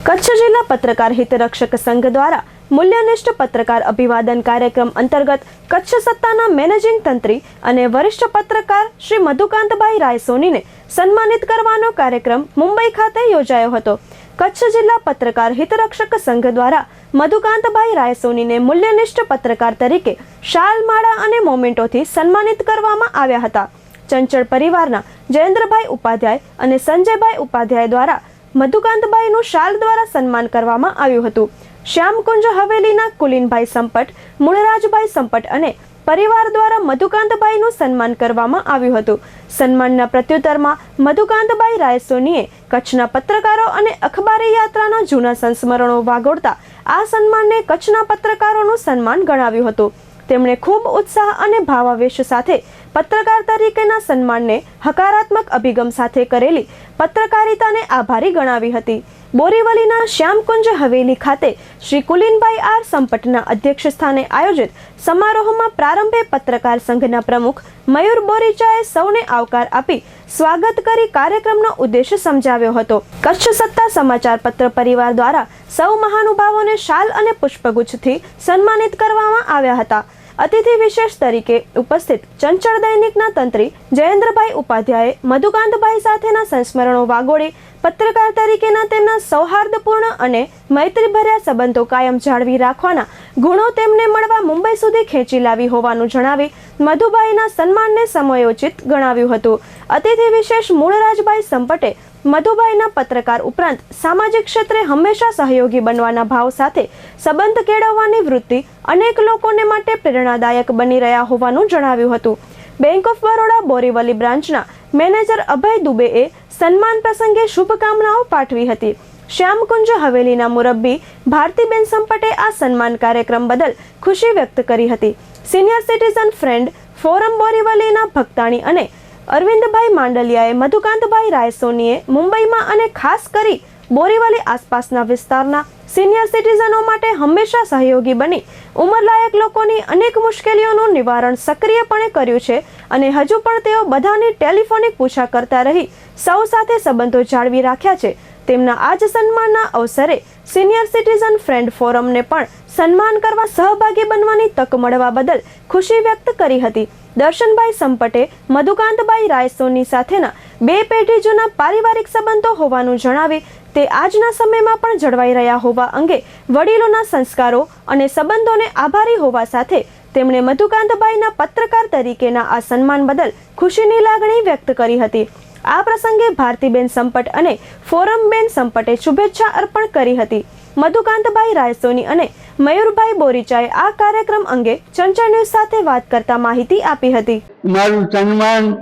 કચ્છ જિલ્લા પત્રકાર હિતરક્ષક સંઘ દ્વારા મૂલ્યનિષ્ઠ પત્રકાર અભિવાદન કાર્યક્રમ અંતર્ગત કચ્છ સત્તાના મેનેજિંગ તંત્રી અને વરિષ્ઠ પત્રકાર શ્રી મધુકાંતભાઈ રાયસોનીને સન્માનિત કરવાનો કાર્યક્રમ મુંબઈ ખાતે યોજાયો હતો. કચ્છ જિલ્લા પત્રકાર હિતરક્ષક સંઘ દ્વારા મધુકાંતભાઈ રાયસોનીને મૂલ્યનિષ્ઠ પત્રકાર તરીકે શાલ માળા અને મોમેન્ટોથી સન્માનિત કરવામાં આવ્યા હતા. ચંચળ પરિવારના જયેન્દ્રભાઈ ઉપાધ્યાય અને સંજયભાઈ ઉપાધ્યાય દ્વારા મધુકાંતભાઈનું શાલ દ્વારા સન્માન કરવામાં આવ્યું હતું. શ્યામકુંજ હવેલીના કુલીનભાઈ સંપટ મૂળરાજભાઈ સંપટ અને પરિવાર દ્વારા મધુકાંતબાઈનું સન્માન કરવામાં આવ્યું હતું. સન્માનના પ્રત્યુત્તરમાં મધુકાંતબાઈ રાયસોનીએ કચ્છના પત્રકારો અને અખબારી યાત્રાના જૂના સંસ્મરણો વાગોળતા આ સન્માનને કચ્છના પત્રકારોનું સન્માન ગણાવ્યું હતું. તેમણે ખૂબ ઉત્સાહ અને ભાવાવેશ સાથે પત્રકાર તરીકેના સન્માનને હકારાત્મક અભિગમ સાથે કરેલી પત્રકારિતાને આભારી ગણાવી હતી. બોરીવલીના શ્યામકુંજ હવેલી ખાતે શ્રી કુલીનભાઈ આર સંપટના અધ્યક્ષ સ્થાને આયોજિત સમારોહમાં પ્રારંભે પત્રકાર સંઘના પ્રમુખ મયુર બોરીચાએ સૌને આવકાર આપી સ્વાગત કરી કાર્યક્રમનો ઉદ્દેશ સમજાવ્યો હતો. કચ્છ સત્તા સમાચાર પત્ર પરિવાર દ્વારા સૌ મહાનુભાવોને શાલ અને પુષ્પગુચ્છથી સન્માનિત કરવામાં આવ્યા હતા. અતિથિ વિશેષ તરીકે ઉપસ્થિત ચંચળ દૈનિકના તંત્રી જયેન્દ્રભાઈ ઉપાધ્યાયે મધુકાંતભાઈ સાથેના સંસ્મરણો વાગોળી પત્રકાર તરીકેના તેમના સૌહાર્દપૂર્ણ અને મૈત્રીભર્યા સંબંધો કાયમ જાળવી રાખવાના ગુણો તેમને મળવા મુંબઈ સુધી ખેંચી લાવી હોવાનું જણાવી મધુભાઈના સન્માનને સમયોચિત ગણાવ્યું હતું. અતિથિ વિશેષ મૂળરાજભાઈ સંપટે મધુભાઈના પત્રકાર ઉપરાંત સામાજિક ક્ષેત્રે હંમેશા સહયોગી બનવાના ભાવ સાથે સંબંધ કેળવવાની વૃત્તિ અનેક લોકોને માટે પ્રેરણાદાયક બની રહ્યા હોવાનું જણાવ્યું હતું. બેંક ઓફ બરોડા બોરીવલી બ્રાન્ચના મેનેજર અભય દુબેએ સન્માન પ્રસંગે શુભકામનાઓ પાઠવી હતી. શ્યામકુંજ હવેલીના મુરબ્બી ભારતીબેન સંપટે આ સન્માન કાર્યક્રમ બદલ ખુશી વ્યક્ત કરી હતી. સિનિયર સિટીઝન ફ્રેન્ડ ફોરમ બોરીવલીના ભક્તાણી અને અરવિંદભાઈ માંડલિયાએ મધુકાંતભાઈ રાયસોનીએ મુંબઈમાં અને ખાસ કરી બોરીવલી આસપાસના વિસ્તારના સિનિયર સિટીઝનો માટે હંમેશા સહયોગી બની. ઉંમરલાયક લોકોની અનેક મુશ્કેલીઓનું નિવારણ સક્રિયપણે કર્યું છે અને હજુ પણ તેઓ બધાની ટેલિફોનિક પૂછા કરતા રહી સૌ સાથે સંબંધો જાળવી રાખ્યા છે. તેમના આજ સન્માનના અવસરે સિનિયર સિટીઝન ફ્રેન્ડ ફોરમને પણ સન્માન કરવા સહભાગી બનવાની તક મળવા બદલ ખુશી વ્યક્ત કરી હતી. દર્શનભાઈ સંપટે મધુકાંતભાઈ રાયસોની સાથેના બે પેઢી જૂના પારિવારિક સંબંધો હોવાનું જણાવી તે આજના સમયમાં પણ જળવાઈ રહ્યા હોવા અંગે વડીલોના સંસ્કારો અને સંબંધોને આભારી હોવા સાથે તેમણે મધુકાંતભાઈના પત્રકાર તરીકેના આ સન્માન બદલ ખુશીની લાગણી વ્યક્ત કરી હતી. આ પ્રસંગે ભારતીબેન સંપટ અને ફોરમબેન સંપટે શુભેચ્છા અર્પણ કરી હતી. મધુકાંતભાઈ રાયસોની અને મયુરભાઈ બોરીચાએ આ કાર્યક્રમ અંગે ચંચળ ન્યૂઝ સાથે વાત કરતા માહિતી આપી હતી. મારું સન્માન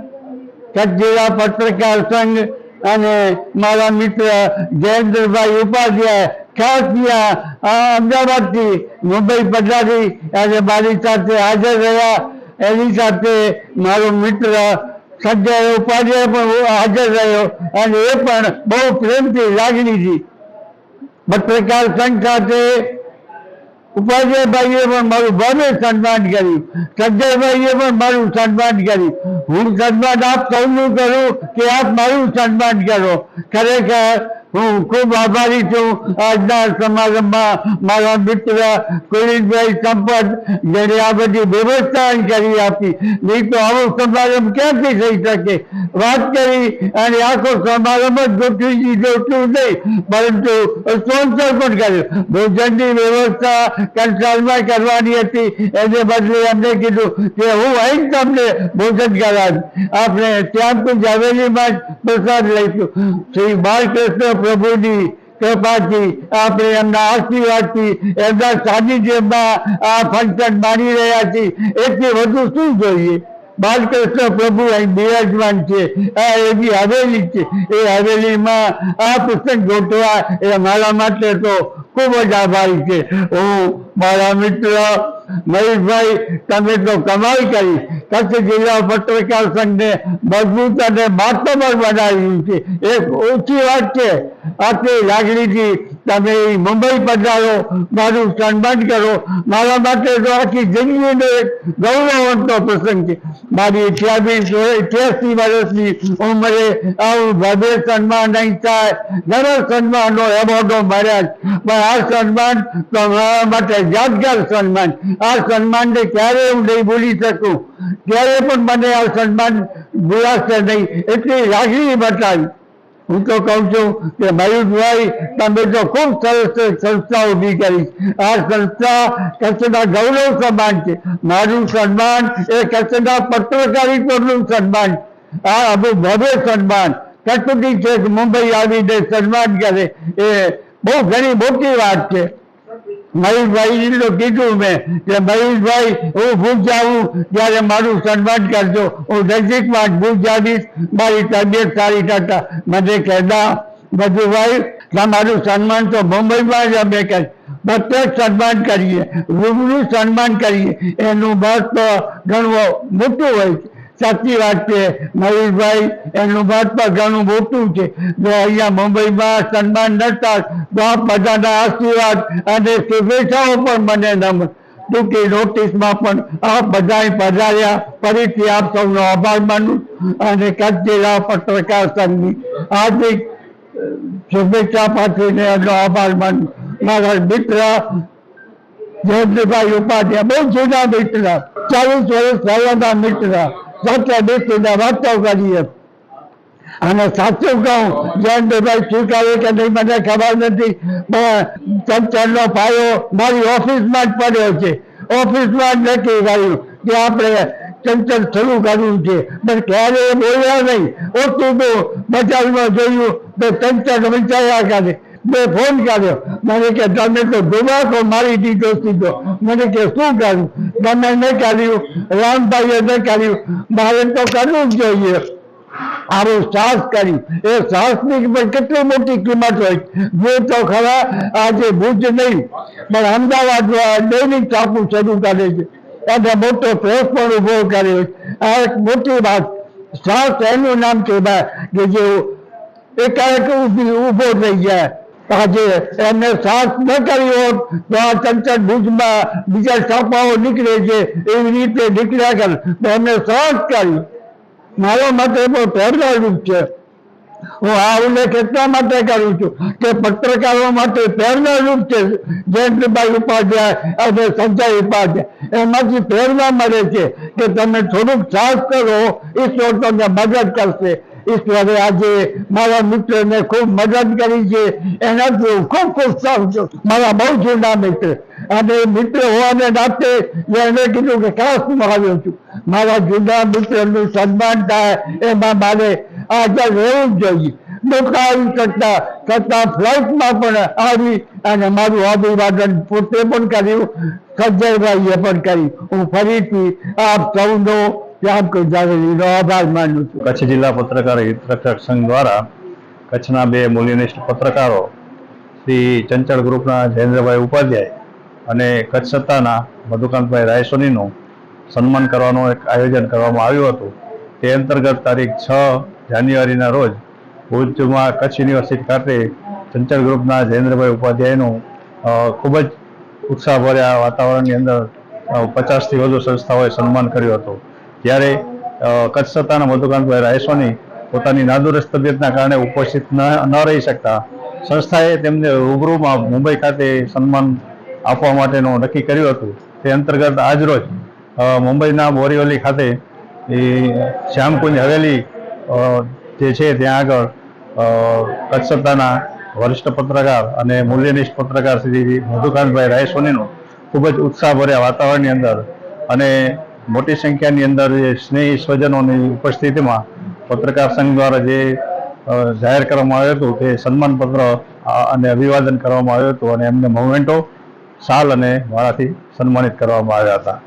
કચ્છ જિલ્લા પત્રકાર સંઘ અને મારા મિત્ર જયેન્દ્રભાઈ ઉપાધ્યાય ખાસ અમદાવાદથી મુંબઈ પધારી અને મારી સાથે હાજર રહ્યા. એની સાથે મારો મિત્ર સંજય ઉપાધ્યાય પણ હાજર રહ્યો અને એ પણ બહુ પ્રેમથી લાગણીથી પત્રકાર સંઘ સાથે ઉપાધ્યાયભાઈએ પણ મારું ભવ્ય સન્માન કર્યું, સજ્જયભાઈએ પણ મારું સન્માન કર્યું. હું સન્માન આપ સૌનું કરું કે આપ મારું સન્માન કરો. ખરેખર હું ખૂબ આભારી છું. આજના સમારંભમાં મારા મિત્ર કુલિનભાઈ સંપત જેને આ બધી વ્યવસ્થા કરી આપી. નહીં તો આવો સમારંભ ક્યાંથી થઈ શકે? વાત કરી અને આખો સમારંભ જ ગોઠવી દીધો એટલું નહીં. પરંતુ સ્પોન્સર પણ કર્યો. ભોજનની વ્યવસ્થા કંટ્રોલમાં કરવાની હતી. એને બદલે અમને કીધું કે હું અહીં તમને ભોજન કરાવીશ. આપણે શ્યામકુંજ હવેલીમાં જ પ્રસાદ લઈશું. શ્રી બાલકૃષ્ણ પ્રભુની કૃપાથી, આપણે એમના આશીર્વાદથી, એમના સાનિધ્યમાં આ ફંક્શન માની રહ્યા છીએ. એથી વધુ શું જોઈએ? બાલકૃષ્ણ પ્રભુ અહીં બિરાજમાન છે. આ એની હવેલી છે. એ હવેલીમાં આ પુસ્તક ગોઠવા એ મારા માટે તો ખૂબ જ આભારી છે. હું મારા મિત્ર મહેશભાઈ તમે તો કમાલ કરી. કચ્છ જિલ્લા પત્રકાર સંઘને મજબૂત અને માતબર બનાવ્યું છે. એક ઓછી વાત છે. આટલી લાગણીથી તમે મુંબઈ પધારો મારું સન્માન કરો. મારા માટે તો આખી જિંદગીનો એક ગૌરવવંતો પ્રસંગ છે. મારી અઠ્યાવીસ અઠ્યાસી વર્ષની ઉંમરે આવું ભવ્ય સન્માન નહીં થાય. ઘણા સન્માનો એવોર્ડો મળ્યા. પણ આ સન્માન તો મારા માટે યાદગાર સન્માન આ સન્માનને ક્યારે હું નહીં ભૂલી શકું? ક્યારે પણ મને આ સન્માન ભૂલાશે નહીં. એટલી લાગણી બતાવી. હું તો કહું છું કે મયુરભાઈ, તમે તો ખૂબ સરસ સંસ્થા ઊભી કરી. આ સંસ્થા કચ્છના ગૌરવ સમાન છે. મારું સન્માન એ કચ્છના પત્રકારિત્વનું સન્માન. આ અબુ ભવ્ય સન્માન. કચ્છથી છે મુંબઈ આવીને સન્માન કરે એ બહુ ઘણી મોટી વાત છે. મયુરભાઈ તો કીધું મેં કે મયુરભાઈ હું ભૂખ જાઉં ત્યારે મારું સન્માન કરજો. હું નજીકમાં જ જાવીશ મારી તબિયત સારી થતા. મને કહેતા મધુભાઈ તમારું સન્માન તો મુંબઈમાં જ અમે કરી બધે સન્માન કરીએ. રૂબરૂ સન્માન કરીએ. એનું મહત્વ ઘણું મોટું હોય છે. સાચી વાત છે. મયુરભાઈ એનું મહત્વ ઘણું મોટું છે. જો અહીંયા મુંબઈમાં સન્માન નતા તો આ બધાના આશીર્વાદ અને શુભેચ્છાઓ પણ મને નમ. ટૂંકી નોટિસમાં પણ આ બધા પધાર્યા. ફરીથી આપ સૌનો આભાર માનું અને કચ્છ જિલ્લા પત્રકાર સંઘની હાર્દિક શુભેચ્છા પાઠવીને એમનો આભાર માનું. મારા મિત્ર જયંતિભાઈ ઉપાધ્યાય, બહુ જૂના મિત્ર, ચાલીસ વર્ષ પહેલાના મિત્ર. સાથે બેસીને વાંચતા કરીએ અને સાચું કહું જયંતિભાઈ સ્વીકારે કે નહીં, મને ખબર નથી, પણ ચંચળનો પાયો મારી ઓફિસમાં જ પડ્યો છે. ઓફિસમાં જ નક્કી કર્યું કે આપણે ચંચળ શરૂ કરવું છે. પણ ક્યારે બોલ્યા નહીં. ઓછું તો બજારમાં જોયું તો ચંચળ વિચાર્યા કરે. મેં ફોન કર્યો. મને કે, તમે તો ધુમાકો મારી દીધો સીધો. મને કે, શું કરું તમે ન કર્યું, રામભાઈએ કર્યું. મારે તો કરવું જ જોઈએ. આવું સાહસ કર્યું એ સાહસની પણ કેટલી મોટી કિંમત હોય. જો તો ખરા આજે ભુજ નહીં, પણ અમદાવાદ દૈનિક છાપું શરૂ કરે છે. અને મોટો પ્રેસ પણ ઊભો કર્યો આ એક મોટી વાત. સાહસ એનું નામ કહેવાય કે જે એકાએક ઊભો થઈ જાય. આજે એમને સાથ ન કર્યો હોત તો આ ચંચળ ભુજમાં બીજા છાપાઓ નીકળે છે એવી રીતે નીકળ્યા કર તો એમને સાથ કર્યું. મારા માટે બહુ પ્રેરણારૂપ છે. હું આ ઉલ્લેખ એટલા માટે કરું છું કે પત્રકારો માટે પ્રેરણારૂપ છે. જયંતિભાઈ ઉપાધ્યાય અને સંજય ઉપાધ્યાય. એમાંથી પ્રેરણા મળે છે કે તમે થોડુંક સાહસ કરો, ઈશ્વર તમને મદદ કરશે. ઈશ્વરે આજે મારા મિત્રને ખૂબ મદદ કરી છે એનાથી હું ખૂબ ખૂબ સારું છું મારા બહુ જૂના મિત્ર અને મિત્ર હોવાને નાતે એને કીધું કે હું આવ્યો છું મારા જૂના મિત્રનું સન્માન થાય એમાં મારે આગળ રહેવું જોઈએ નહોતા આવી શકતા છતાં ફ્લાઇટમાં પણ આવી અને મારું અભિવાદન પોતે પણ કર્યું સજ્જયભાઈએ પણ કર્યું હું ફરીથી આપ સૌનો જામ જાવેલીનો આભાર માનું કચ્છ જિલ્લા પત્રકાર હિતરક્ષક સંઘ દ્વારા કચ્છના બે મૂલ્યનિષ્ઠ પત્રકારો શ્રી ચંચળ ગ્રુપના જયેન્દ્રભાઈ ઉપાધ્યાય અને કચ્છ સત્તાના મધુકાંતભાઈ રાયસોનીનું સન્માન કરવાનું એક આયોજન કરવામાં આવ્યું હતું. તે અંતર્ગત તારીખ છ જાન્યુઆરીના રોજ ભુજમાં કચ્છ યુનિવર્સિટી ખાતે ચંચળ ગ્રુપના જયેન્દ્રભાઈ ઉપાધ્યાયનું ખૂબ જ ઉત્સાહભર્યા વાતાવરણની અંદર પચાસથી વધુ સંસ્થાઓએ સન્માન કર્યું હતું. ત્યારે કચ્છ સત્તાના મધુકાંતભાઈ રાયસોની પોતાની નાદુરસ્ત તબિયતના કારણે ઉપસ્થિત ન રહી શકતા, સંસ્થાએ તેમને રૂબરૂમાં મુંબઈ ખાતે સન્માન આપવા માટેનું નક્કી કર્યું હતું. તે અંતર્ગત આજરોજ મુંબઈના બોરીવલી ખાતે એ શ્યામકુંજ હવેલી જે છે ત્યાં આગળ કચ્છ સત્તાના વરિષ્ઠ પત્રકાર અને મૂલ્યનિષ્ઠ પત્રકાર શ્રી મધુકાંતભાઈ રાયસોનીનું ખૂબ જ ઉત્સાહભર્યા વાતાવરણની અંદર અને મોટી સંખ્યાની અંદર જે સ્નેહી સ્વજનોની ઉપસ્થિતિમાં પત્રકાર સંઘ દ્વારા જે જાહેર કરવામાં આવ્યું હતું, તે સન્માનપત્ર અને અભિવાદન કરવામાં આવ્યું હતું અને એમને મોમેન્ટો શાલ અને વાળાથી સન્માનિત કરવામાં આવ્યા હતા.